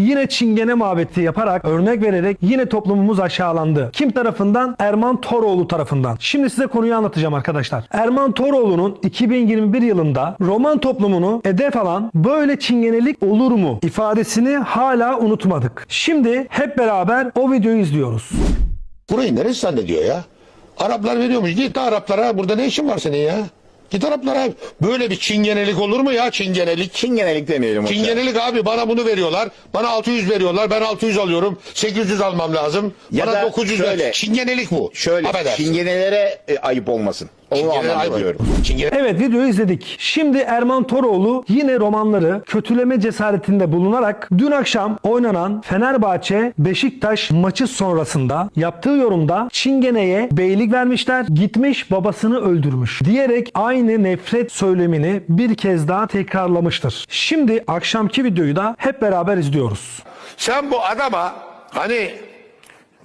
yine çingene muhabbeti yaparak örnek vererek yine toplumumuz aşağılandı. Kim tarafından? Erman Toroğlu tarafından. Şimdi size konuyu anlatacağım arkadaşlar. Erman Toroğlu'nun 2021 yılında roman toplumunu hedef alan böyle çingenelik olur mu ifadesini hala unutmadık. Şimdi hep beraber o videoyu izliyoruz. Burayı neresi zannediyor ya? Araplar veriyormuş. Git Araplara. Burada ne işin var senin ya? Git Araplara. Böyle bir çingenelik olur mu ya çingenelik? Çingenelik demeyelim hocam. Çingenelik abi bana bunu veriyorlar. Bana 600 veriyorlar. Ben 600 alıyorum. 800 almam lazım. Ya bana da 900 ver. şöyle- Çingenelik bu. Şöyle Affedersin. çingenelere e, ayıp olmasın. Çingene Evet videoyu izledik. Şimdi Erman Toroğlu yine romanları kötüleme cesaretinde bulunarak dün akşam oynanan Fenerbahçe Beşiktaş maçı sonrasında yaptığı yorumda Çingene'ye beylik vermişler gitmiş babasını öldürmüş diyerek aynı nefret söylemini bir kez daha tekrarlamıştır. Şimdi akşamki videoyu da hep beraber izliyoruz. Sen bu adama hani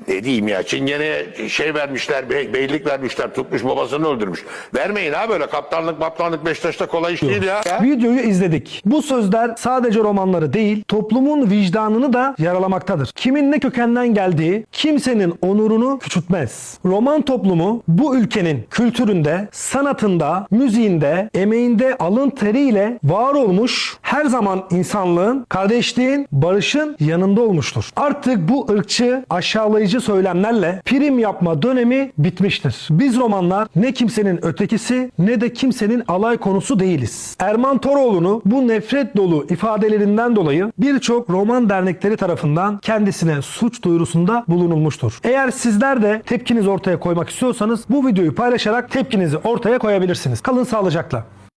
ne diyeyim ya çingene şey vermişler bey- beylik vermişler tutmuş babasını öldürmüş. Vermeyin ha böyle kaptanlık kaptanlık Beşiktaş'ta kolay iş değil ya. Videoyu izledik. Bu sözler sadece romanları değil, toplumun vicdanını da yaralamaktadır. Kimin ne kökenden geldiği kimsenin onurunu küçültmez. Roman toplumu bu ülkenin kültüründe, sanatında, müziğinde, emeğinde alın teriyle var olmuş, her zaman insanlığın, kardeşliğin, barışın yanında olmuştur. Artık bu ırkçı, aşağılayıcı söylemlerle prim yapma dönemi bitmiştir. Biz romanlar ne kimsenin ötekisi ne de kimsenin alay konusu değiliz. Erman Toroğlu'nu bu nefret dolu ifadelerinden dolayı birçok roman dernekleri tarafından kendisine suç duyurusunda bulunulmuştur. Eğer sizler de tepkinizi ortaya koymak istiyorsanız bu videoyu paylaşarak tepkinizi ortaya koyabilirsiniz. Kalın sağlıcakla.